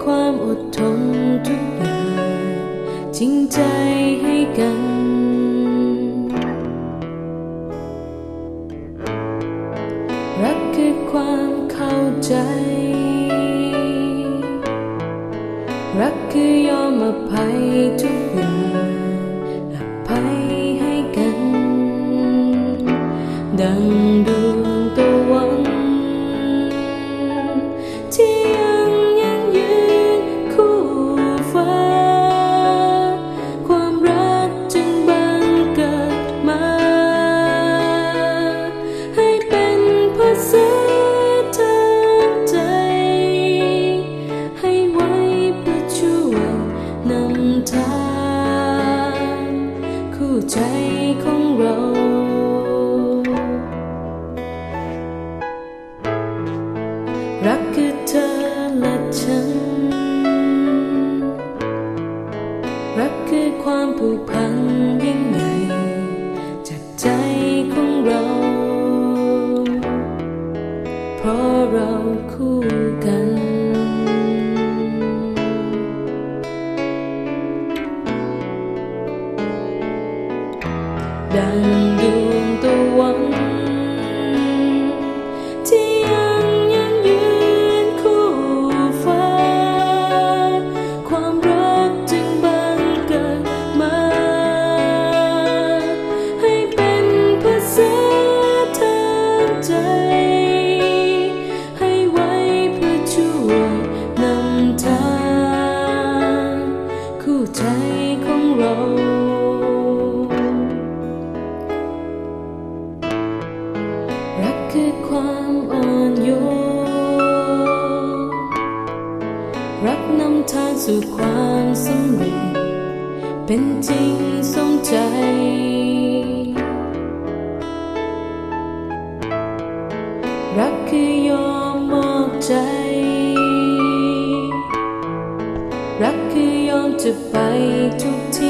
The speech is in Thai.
รักคือความอดทนทุกอย่างจริงใจให้กัน รักคือความเข้าใจ รักคือยอมอภัยทุกอย่างอภัยให้กัน ดัง ผูกพันยิ่งใหญ่จากใจของเรา เพราะเราคู่กัน ดัง ทางสู่ความสำเร็จ เป็นจริงสมใจ รักคือยอมมอบใจ รักคือยอมจะไปทุกที่